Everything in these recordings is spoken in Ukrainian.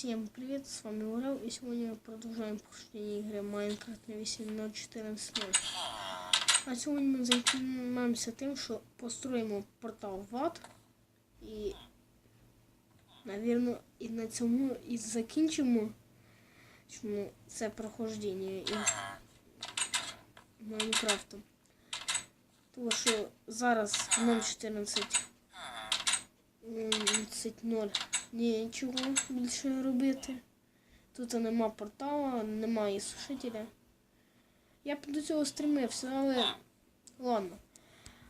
Всем привет, с вами Урал, и сегодня мы продолжаем прохождение игры Minecraft на 8.0.14.0. А сегодня мы займемся тим, що построїмо портал в ад. І, навірно, і на цьому і закінчимо чому це прохождення і Майнкрафту. Тому що зараз 0.14 0 нічого більше робити. Тут нема портала, немає сушителя. Я б до цього стремився, але ладно.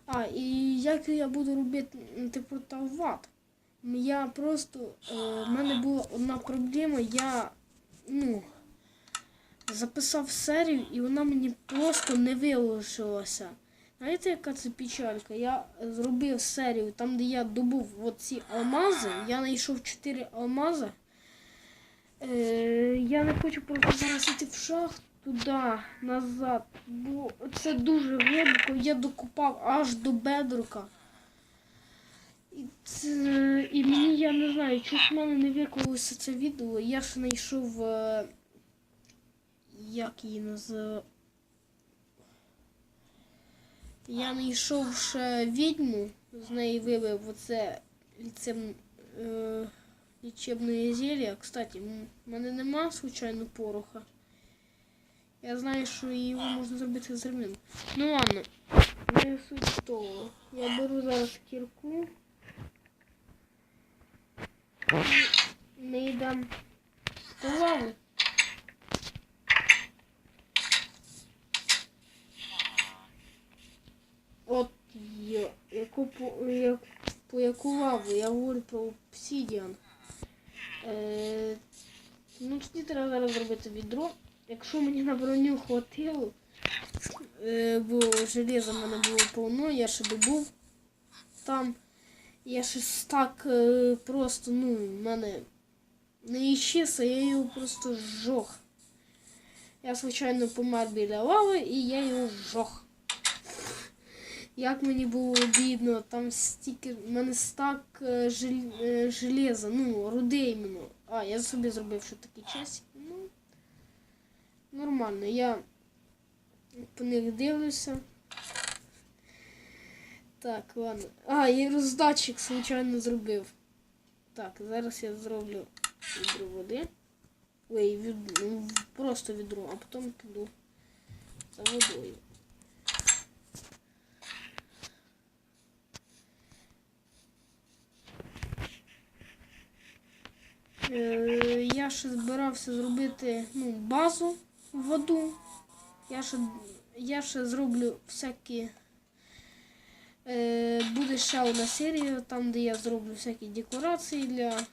А, і як я буду робити портал в ад? Я просто. Е, в мене була одна проблема, я ну, записав серію і вона мені просто не виложилася. Знаєте, яка це печалька? Я зробив серію там, де я добув оці алмази. Я знайшов 4 алмази. Е, я не хочу просто зараз йти в шахту туди, назад. Бо це дуже глибоко. Я докупав аж до бедрока. І, це, і мені я не знаю, чогось в мене не виклалося це відео. Я ж знайшов. Е, як її називають? Я знайшов ще відьму, з неї вивив оце ліцем, е, лічебне зілля. Кстати, в мене нема случайно пороха. Я знаю, що його можна зробити з ремнем. Ну ладно, не суть того. Я беру зараз кірку. Ми йдемо до лави. От яку, по- яку лаву, я говорю про обсідіан. Е, ну, тоді треба зараз зробити відро. Якщо мені на броню хватило, е, бо железа в мене було повно, я ще добув там. Я щось так е, просто, ну, в мене не іщеса, я його просто жох. Я, звичайно, помер біля лави і я його жох. Як мені було обідно, там стільки, в мене стак е, жел- е, железа, ну, руди іменно. А, я собі зробив що такий час. Ну, нормально, я по них дивлюся. Так, ладно. А, я роздатчик, звичайно, зробив. Так, зараз я зроблю відро води. Ой, від, просто відро, а потім піду за водою. Я ще збирався зробити ну, базу в воду. Я ще, я ще зроблю всякі. Е, буде ще одна серія, там де я зроблю всякі декорації для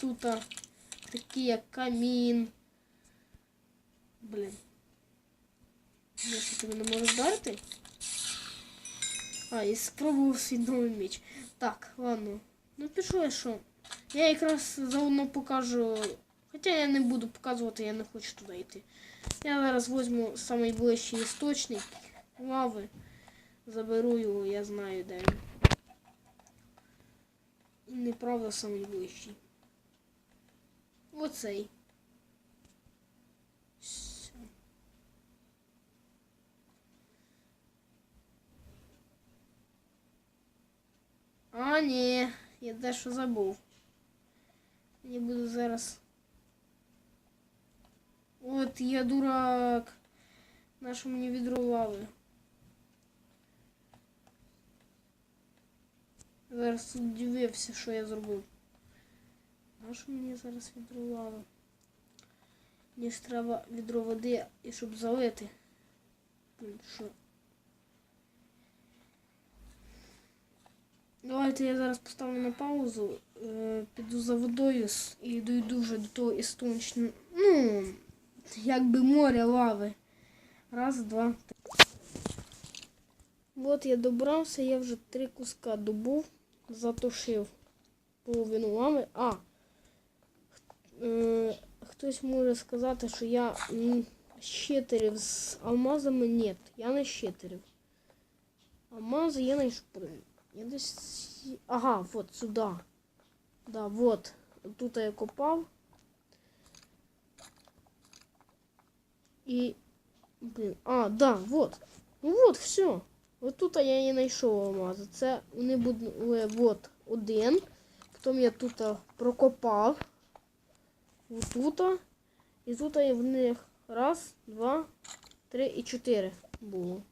тут, такі як камін. Блін. Я що тебе не можу вдарити? А, і спробував свій новий меч. Так, ладно. Ну пішло я що. Я якраз заодно покажу. Хоча я не буду показувати, я не хочу туди йти. Я зараз візьму найближчий істочник лави. Заберу його, я знаю де він. І неправда найближчий. Оцей. Все. А, ні, я дещо забув. Я буду зараз. От я дурак. Нащо мені відро лави? Зараз тут дивився, що я зробив. Нащо мені зараз відро лави? Мені ж треба відро води і щоб залити. Блін, Що? Давайте я зараз поставлю на паузу, е, піду за водою і дойду вже до того істочного, ну, якби моря лави. Раз, два, три. От я добрався, я вже три куска добув, затушив половину лави. А, е, хтось може сказати, що я м, щитерив з алмазами. Ні, я не щитерив. Алмази я знайшов. Я десь... Ага, вот сюда. Да, вот. тут я копав. І. Блін. А, да, вот. Ну вот, все. От тут я і знайшов алмази. Це вони були вот один. Потім я тут прокопав. Отут. І тут в них раз, два, три і чотири було.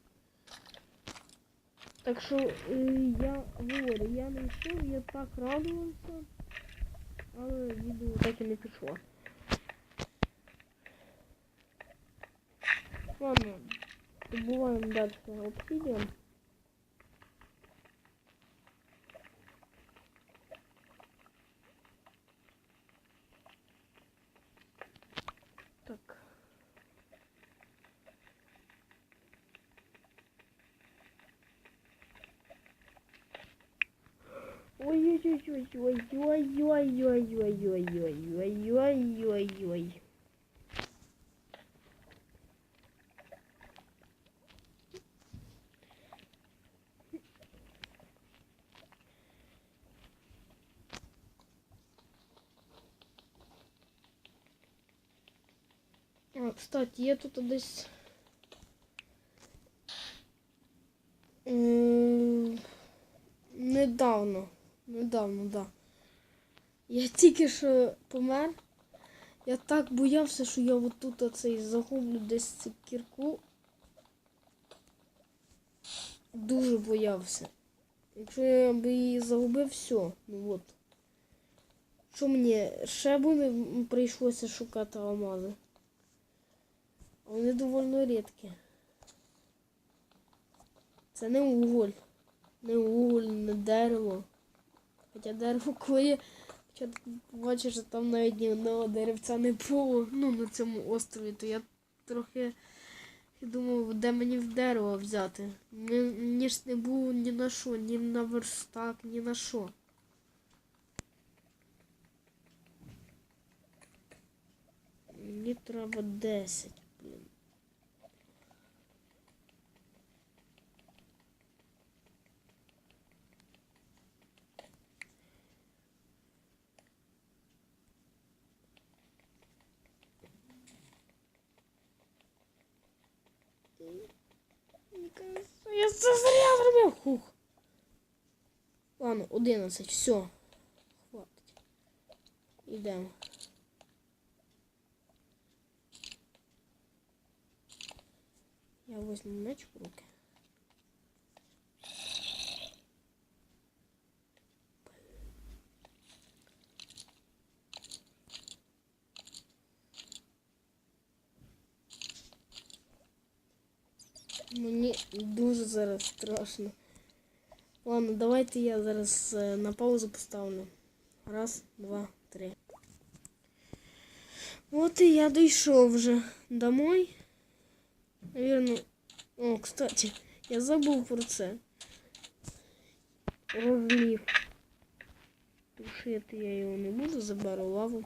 Так що е, я говорю, я не йшов, я так радувався, але відео так і не пішло. Ладно, добуваємо далі обсидіан. Ой-ой-ой-ой-ой-ой-ой-ой-ой-ой-ой-ой-ой-ой. А, кстати, я тут десь. Недавно, да. Я тільки що помер. Я так боявся, що я отут оцей загублю десь цю кірку. Дуже боявся. Якщо я би її загубив, все. Ну от. Що мені ще буде прийшлося шукати алмази? Вони доволі рідкі. Це не уголь. Не уголь, не дерево. Хоча дерево коли хоча бачиш, що там навіть ні одного деревця не було. Ну, на цьому острові, то я трохи думав, де мені в дерево взяти. Ні, ні ж не було ні на що, ні на верстак, ні на що. Мені треба 10, блін. Я це зря зробив. Хух. Ладно, 11, все. Хватить. Йдемо. Я возьму меч в руки. Мені дуже зараз страшно. Ладно, давайте я зараз е, на паузу поставлю. Раз, два, три. От і я дійшов вже домой. Наверно. О, кстати, я забув про це. Розлив. Тушити я його не буду, заберу лаву.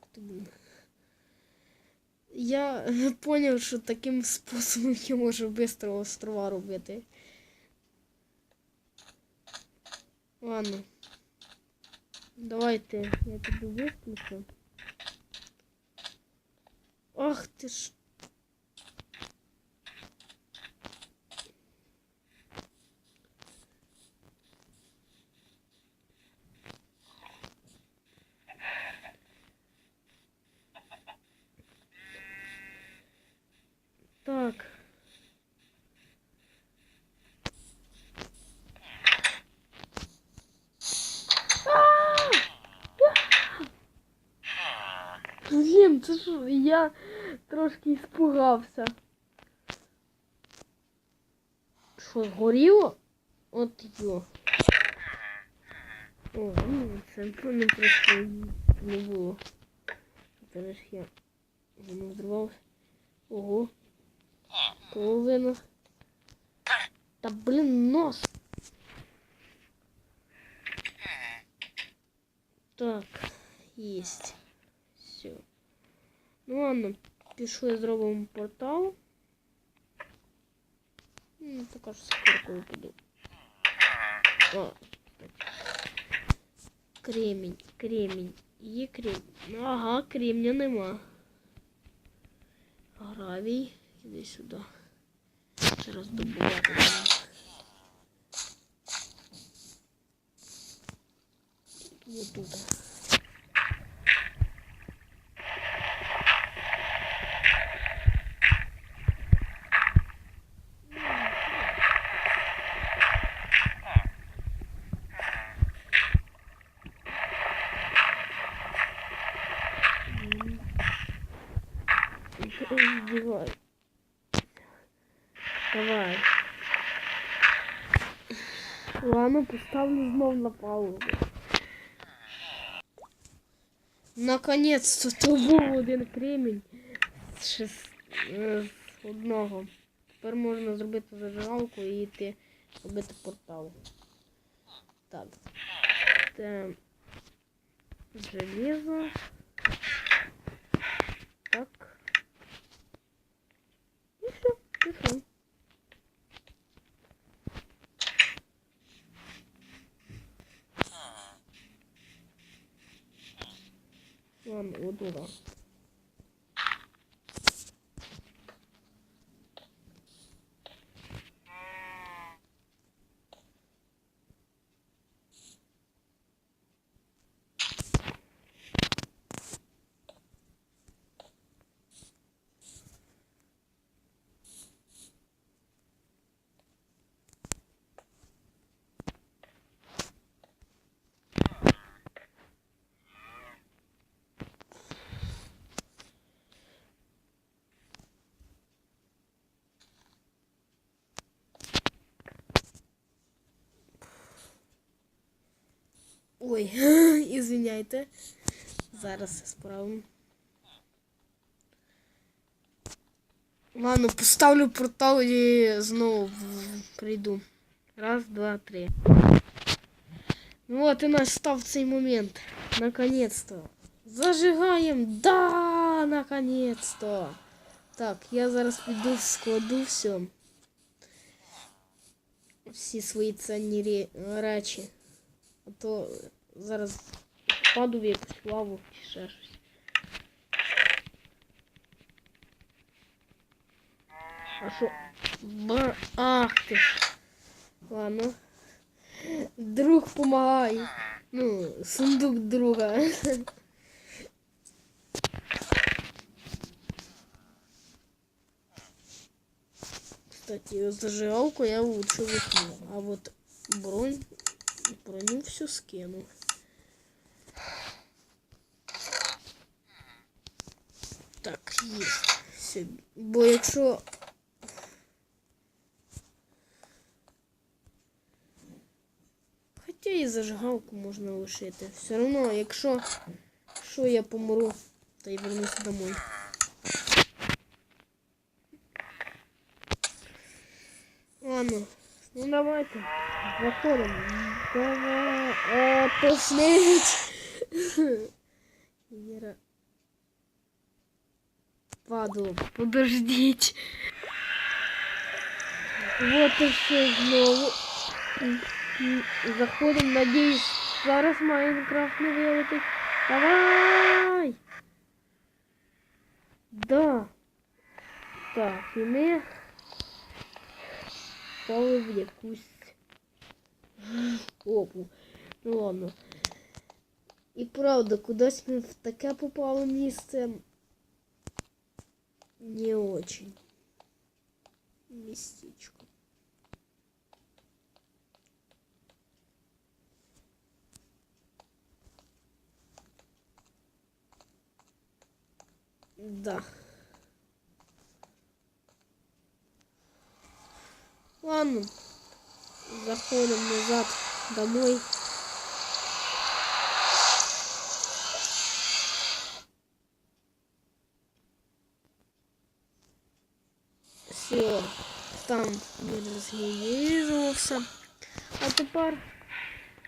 Хто буде? Я зрозумів, що таким способом я можу швидко острова робити. Ладно. Давайте я тебе виключу. Ах ти ж. Так. Блін, це що? Я трошки іспугався. Що, згоріло? От йо. О, ну це не просто не було. Зараз я воно взорвалося. Ого. Половина. Та блін нос. Так, есть. Все. Ну ладно, пішли зробимо портал. Ну, що з кіркою піду. Так. Кремінь, кремінь. Є кремінь. Ага, кремня нема. Гравій. Іди сюди. Зараз добувати. треба. Вот тут. Издевай. Давай. Ладно, поставлю знов на паузу. Наконець-то то був один кремінь е, з одного. Тепер можна зробити зажигалку і йти робити портал. Так. Це железо. Так. І все, пішов. Ладно, вот туда. Ой, извиняйте. Зараз справимо. Ладно, поставлю портал і знову в- прийду. Раз, два, три. Ну от і настав цей момент. Наконец-то. Зажигаем. Да, наконец-то. Так, я зараз піду складу все. Всі свої цінні ре- речі. А то зараз впаду в якусь лаву чи ще щось. А що? Ба... Ах ти ж. Ладно. Друг помагає. Ну, сундук друга. Кстати, зажигалку я лучше выкину. А вот бронь, броню все скину. Так, є. Все. Бо якщо. Хоча і зажигалку можна лишити. Все одно, якщо що я помру, то й вернуся домой. Ладно, ну давайте. Заходимо. Давай. О, пошліть. Іра. Падло, подождіть. Вот і все знову. М, м, Заходимо, надіюсь, зараз Майнкрафт не вилетить. Давай! Да. Так, і ми впали в якусь опу. Ну ладно. І правда, кудись ми в таке попало місце. Не очень. Местечко. Да. Ладно. Заходим назад домой. Все, там він розгінізувався. А тепер,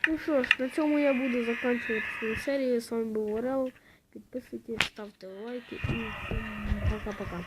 ну що ж, на цьому я буду закінчувати свою серію. З вами був Орел. Підписуйтесь, ставте лайки і всім пока-пока.